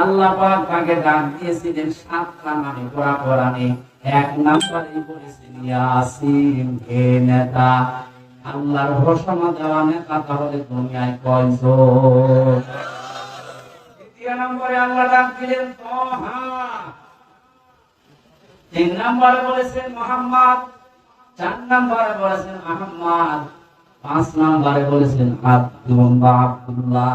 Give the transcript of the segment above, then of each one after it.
আল্লাহ পাক তাকে ডাক দিয়েছিলেন সাতটা নামে পড়া কোরআনে এক নাম্বারে বলেছেন, ইয়াসিন হে নেতা, আল্লাহর ঘোষণা দেওয়া নেতা, তাহলে দুনিয়ায় কয়জন? দ্বিতীয় নম্বরে আল্লাহ ডাক দিলেন তহা তিন নম্বরে বলেছেন, মোহাম্মদ। চার নম্বরে বলেছেন, আহম্মদ। পাঁচ নম্বরে বলেছেন, আব্দুল আব্দুল্লাহ।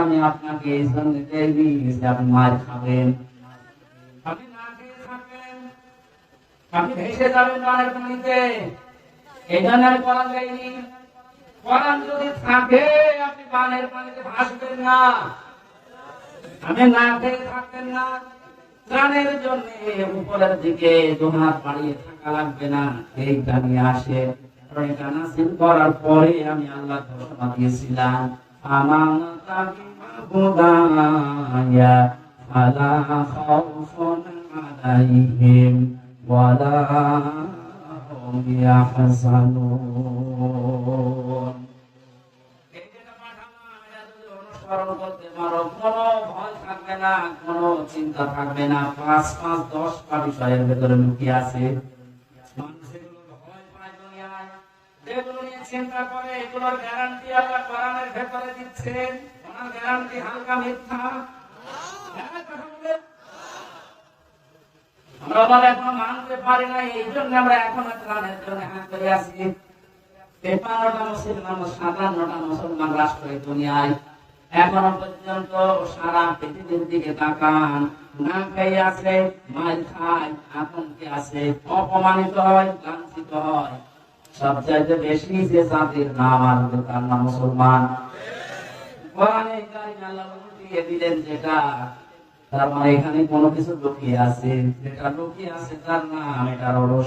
আমি আপনাকে এই জন্য দেইনি যে আপনি মার খাবেন আপনি আপনি ভেসে যাবেন মানের পানিতে থাকে আপনি বানের পানিতে ভাসবেন না আমি না খেয়ে থাকবেন না। ত্রাণের জন্য উপরের দিকে দুহাত বাড়িয়ে থাকা লাগবে না। এই গানি আসে। করার পরে আমি আল্লাহ ঘোষণা দিয়েছিলাম আমার খাউফুন আলাইহিম, ওয়ালা হুম চিন্তা থাকবে না। পাঁচ পাঁচ, দশ দশটা বিষয়ের ভেতরে লুকিয়ে আছে। যেগুলো। আমরা এখনও মানতে পারি এই জন্য আমরা এখনও করে তেপান্নটা মুসলমান সাতান্নটা মুসলমান দুনিয়ায় এখনও পর্যন্ত সারা পৃথিবীর দিকে তাকান। না খেয়ে আছে, মাল খায় আতঙ্কে আছে, অপমানিত হয়, লাঞ্ছিত হয়। সবচাইতে বেশি যে জাতির নাম আসবে তার নাম মুসলমান। দিলেন যেটা, তার মানে এখানে কোনো কিছু লুকিয়ে আছে। যেটা লুকিয়ে আছে তার নাম, এটার হলো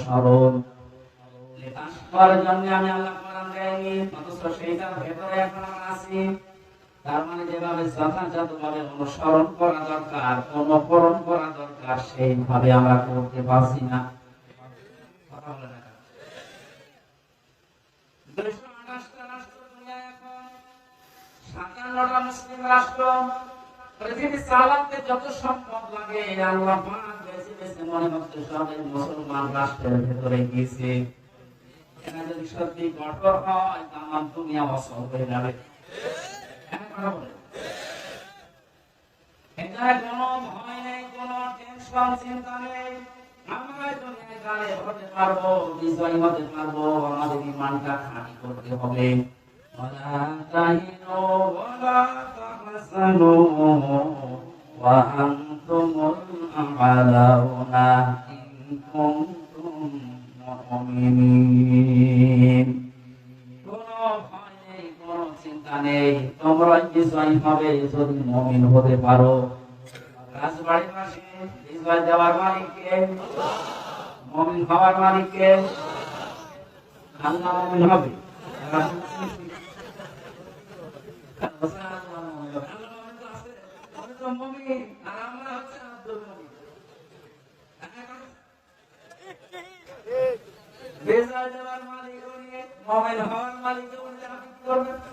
জন্য আমি আল্লাহ কোরআন দেয়নি, অথচ সেইটার ভেতরে এখন আমরা আছি। তার মানে যেভাবে যথাযথ ভাবে অনুসরণ করা দরকার অনুকরণ করা দরকার, সেইভাবে আমরা করতে পারছি না। মুসলিম রাষ্ট্র। পৃথিবী মনে মুসলমান রাষ্ট্রের ভেতরে গিয়েছে। হ্যাঁ, কথা বলেন। এখানে কোনো ভয় নেই কোনো টেনশন চিন্তা নেই আমরা এই দুনিয়ায় গায়ে হতে পারবো বিজয়ী হতে পারবো আমাদের ইমানটা খাঁটি করতে হবে ولا تهنوا ولا تحزنوا وأنتم الأعلون إن كنتم مؤمنين কোনো ভয় নেই, নেই তোমরা বিজয়ী হবে যদি মমিন হতে পারো? রাজবাড়ির পাশে বিজয় দেওয়ার মালিককে মমিন হওয়ার মালিককে আল্লাহ মমিন হবে। মালিক হওয়ার মালিক কি করবেন?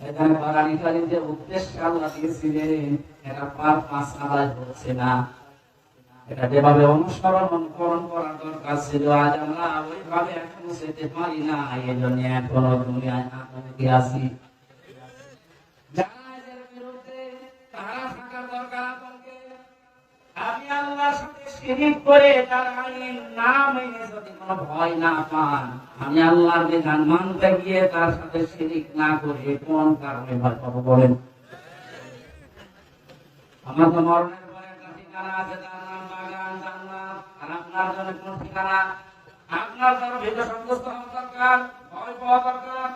এখানে বাগানি কালীর যে উদ্দেশ্য আল্লাহ দিয়েছিলেন, এটা পার পাঁচ আদায় হচ্ছে না। এটা যেভাবে অনুসরণ অনুকরণ করার দরকার ছিল, আজ আমরা ওইভাবে এখনও যেতে পারি না। এই জন্য এখনও দুনিয়ায় আছি যারা এদের বিরুদ্ধে তারা থাকার দরকার আতঙ্কে আপনি আল্লাহর সাথে শিরিক করে তার আইন না মেনে যদি কোনো ভয় না পান, আমি আল্লাহর বিধান মানতে গিয়ে তার সাথে শিরিক না করে কোন কারণে ভয় পাবো বলেন? আমার তো মরণের পরে একটা ঠিকানা আছে, তার নাম বাগান জান্নাত আর আপনার জন্য কোন ঠিকানা? আপনার জন্য ভীত সন্তুষ্ট হওয়া দরকার, ভয় পাওয়া দরকার।